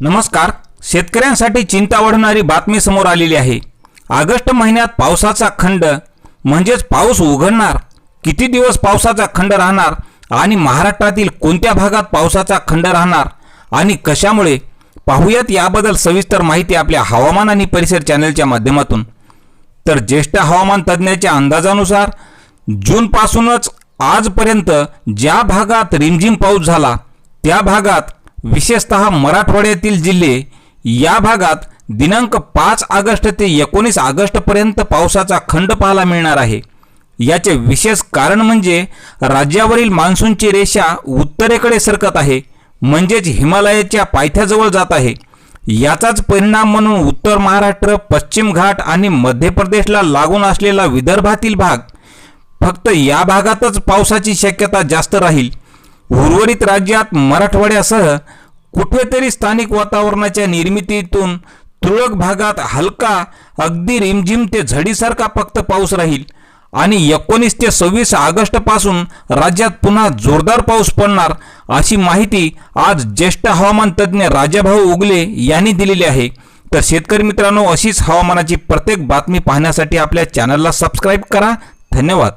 नमस्कार. शेतकऱ्यांसाठी चिंता वाढवणारी बातमी समोर आलेली आहे. ऑगस्ट महिन्यात पावसाचा खंड म्हणजेच पाऊस उघडणार किती दिवस पावसाचा खंड राहणार आणि महाराष्ट्रातील कोणत्या भागात पावसाचा खंड राहणार आणि कशामुळे पाहूयात याबद्दल सविस्तर माहिती आपल्या हवामान आणि परिसर चॅनलच्या माध्यमातून. तर ज्येष्ठ हवामान तज्ज्ञाच्या अंदाजानुसार जूनपासूनच आजपर्यंत ज्या भागात रिमझिम पाऊस झाला त्या भागात विशेषतः मराठवाड्यातील जिल्हे या भागात दिनांक पाच ऑगस्ट ते एकोणीस ऑगस्टपर्यंत पावसाचा खंड पाहायला मिळणार आहे. याचे विशेष कारण म्हणजे राज्यावरील मान्सूनची रेषा उत्तरेकडे सरकत आहे म्हणजेच हिमालयाच्या पायथ्याजवळ जात आहे. याचाच परिणाम म्हणून उत्तर महाराष्ट्र पश्चिम घाट आणि मध्य प्रदेशला लागून असलेला विदर्भातील भाग फक्त या भागातच पावसाची शक्यता जास्त राहील. उर्वरित राज्यात मराठवाड्यासह कुठेतरी स्थानिक वातावरणाच्या निर्मितीतून तुरळक भागात हलका अगदी रिमझिम ते झडीसारखा फक्त पाऊस राहील. आणि एकोणीस ते सव्वीस ऑगस्टपासून राज्यात पुन्हा जोरदार पाऊस पडणार अशी माहिती आज ज्येष्ठ हवामान तज्ज्ञ राजाभाऊ उगले यांनी दिलेली आहे. तर शेतकरी मित्रांनो अशीच हवामानाची प्रत्येक बातमी पाहण्यासाठी आपल्या चॅनलला सबस्क्राईब करा. धन्यवाद.